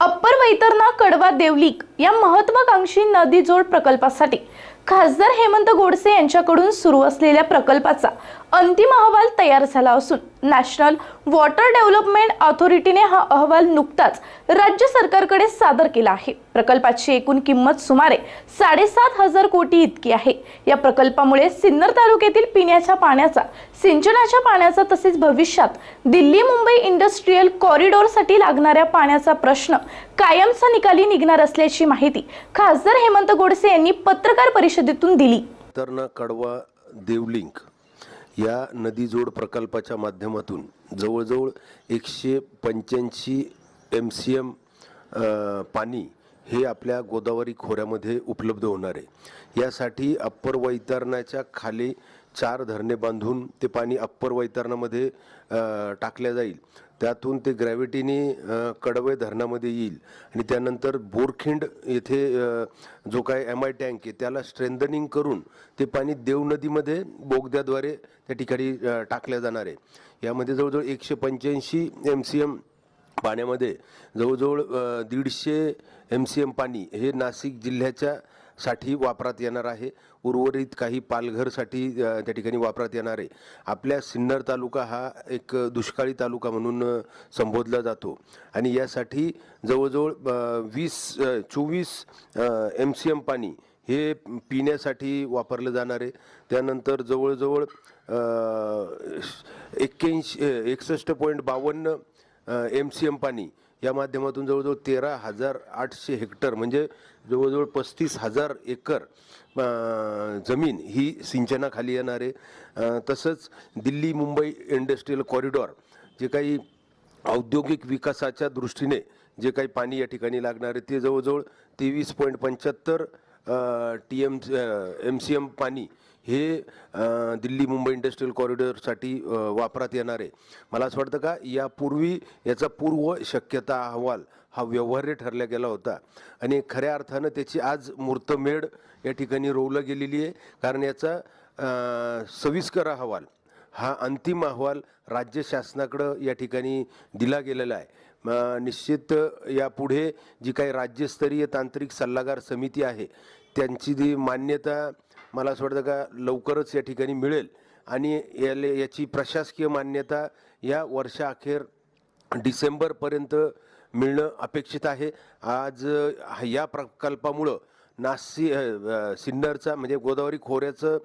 Upper Vaitarna कडवा देवलीक या महत्वाकांक्षी नदी जोड प्रकल्पासाठी खासदार हेमंत गोडसे यांच्याकडून सुरू असलेल्या प्रकल्पाचा अंतिम अहवाल तयार झाला असून नॅशनल वॉटर डेव्हलपमेंट ऑथॉरिटीने हा अहवाल नुकताच राज्य सरकारकडे सादर केला आहे. प्रकल्पाची एकूण किंमत सुमारे साडेसात हजार कोटी इतकी आहे. या प्रकल्पामुळे सिन्नर तालुक्यातील पिण्याच्या पाण्याचा सिंचनाच्या पाण्याचा तसेच भविष्यात दिल्ली मुंबई इंडस्ट्रीयल कॉरिडॉरसाठी लागणाऱ्या पाण्याचा प्रश्न कायमचा निकाली निघणार असल्याची माहिती खासदार हेमंत गोडसे यांनी पत्रकार परिषदेतून दिली. तर कडवा देवलिंक. या नदीजोड प्रकल्पाच्या माध्यमातून जवळजवळ एकशे पंच्याऐंशी एम सी एम पाणी हे आपल्या गोदावरी खोऱ्यामध्ये उपलब्ध होणार आहे. यासाठी अप्पर वैतरणाच्या खाली चार धरणे बांधून ते पाणी अप्पर वैतरणामध्ये टाकल्या जाईल. त्यातून ते ग्रॅव्हिटीने कडवे धरणामध्ये येईल. आणि त्यानंतर बोरखिंड येथे जो काय एम आय टँक आहे त्याला स्ट्रेंथनिंग करून ते पाणी देव नदीमध्ये बोगद्याद्वारे त्या ठिकाणी टाकल्या जाणार आहे. यामध्ये जवळजवळ एकशे पंच्याऐंशी एम सी एम पाण्यामध्ये जवळजवळ दीडशे एम सी एम पाणी हे नाशिक जिल्ह्याच्या साठी वापरात येणार आहे. उर्वरित काही पालघरसाठी त्या ठिकाणी वापरात येणार आहे. आपल्या सिन्नर तालुका हा एक दुष्काळी तालुका म्हणून संबोधला जातो. आणि यासाठी जवळजवळ वीस चोवीस एम सी एम पाणी हे पिण्यासाठी वापरलं जाणार आहे. त्यानंतर जवळजवळ एक्क्याऐंशी एकसष्ट पॉईंट बावन्न एम सी एम पाणी या माध्यमातून जवळजवळ तेरा हजार आठशे हेक्टर म्हणजे जवळजवळ पस्तीस हजार एकर जमीन ही सिंचनाखाली येणार आहे. तसंच दिल्ली मुंबई इंडस्ट्रीयल कॉरिडॉर जे काही औद्योगिक विकासाच्या दृष्टीने जे काही पाणी या ठिकाणी लागणार आहे ते जवळजवळ तेवीस पॉईंट पंच्याहत्तर T M M C M पाणी हे दिल्ली मुंबई इंडस्ट्रीयल कॉरिडॉरसाठी वापरात येणार. आहे मला असं वाटतं का यापूर्वी याचा पूर्व शक्यता अहवाल हा व्यवहार्य ठरला गेला होता. आणि खऱ्या अर्थानं त्याची आज मूर्तमेढ या ठिकाणी रोवलं गेलेली आहे. कारण याचा सविस्कर अहवाल हा अंतिम अहवाल राज्य शासनाकडं या ठिकाणी दिला गेलेला आहे. निश्चित यापुढे जी काही राज्यस्तरीय तांत्रिक सल्लागार समिती आहे त्यांची जी मान्यता मला असं वाटतं का लवकरच या ठिकाणी मिळेल. आणि याले याची प्रशासकीय मान्यता या वर्षाअखेर डिसेंबरपर्यंत मिळणं अपेक्षित आहे. आज या प्रकल्पामुळं नासी सिन्नरचा म्हणजे गोदावरी खोऱ्याचं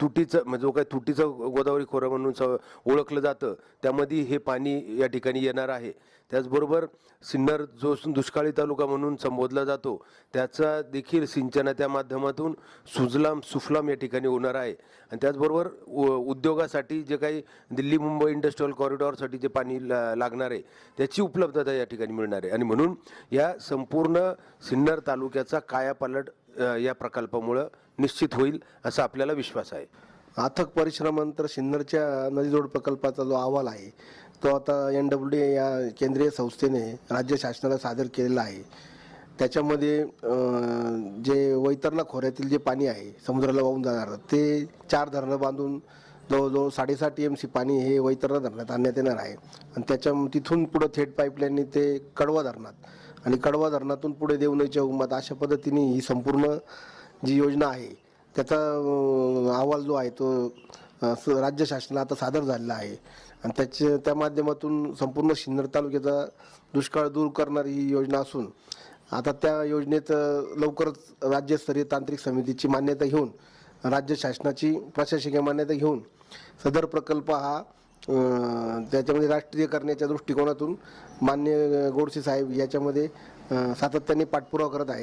तुटीचं म्हणजे जो काही तुटीचं गोदावरी खोरं म्हणून स ओळखलं जातं त्यामध्ये हे पाणी या ठिकाणी येणार आहे. त्याचबरोबर सिन्नर जो दुष्काळी तालुका म्हणून संबोधला जातो त्याचा देखील सिंचनाच्या माध्यमातून सुजलाम सुफलाम या ठिकाणी होणार आहे. आणि त्याचबरोबर उ- उद्योगासाठी जे काही दिल्ली मुंबई इंडस्ट्रीयल कॉरिडॉरसाठी जे पाणी लागणार आहे त्याची उपलब्धता या ठिकाणी मिळणार आहे. आणि म्हणून या संपूर्ण सिन्नर तालुक्याचा कायापालट या प्रकल्पामुळं निश्चित होईल असा आपल्याला विश्वास आहे. अथक परिश्रमानंतर सिन्नरच्या नदीजोड प्रकल्पाचा जो अहवाल आहे तो आता एन डब्ल्यू डी या केंद्रीय संस्थेने राज्य शासनाला सादर केलेला आहे. त्याच्यामध्ये जे वैतरणा खोऱ्यातील जे पाणी आहे समुद्राला वाहून जाणारं ते चार धरणं बांधून जवळजवळ साडेसात टी एम सी पाणी हे वैतरणा धरणात आणण्यात येणार आहे. आणि त्याच्या तिथून पुढं थेट पाईपलाईनने ते कडवा धरणात आणि कडवा धरणातून पुढे देवनईच्या उमात अशा पद्धतीने ही संपूर्ण जी योजना आहे त्याचा अहवाल जो आहे तो राज्य शासनाला आता सादर झालेला आहे. आणि त्याचे त्या माध्यमातून संपूर्ण सिन्नर तालुक्याचा दुष्काळ दूर करणारी ही योजना असून आता त्या योजनेत लवकरच राज्यस्तरीय तांत्रिक समितीची मान्यता घेऊन राज्य शासनाची प्रशासकीय मान्यता घेऊन सदर प्रकल्प हा त्याच्यामध्ये राष्ट्रीय करण्याच्या दृष्टिकोनातून मान्य गोडसे साहेब याच्यामध्ये सातत्याने पाठपुरावा करत आहे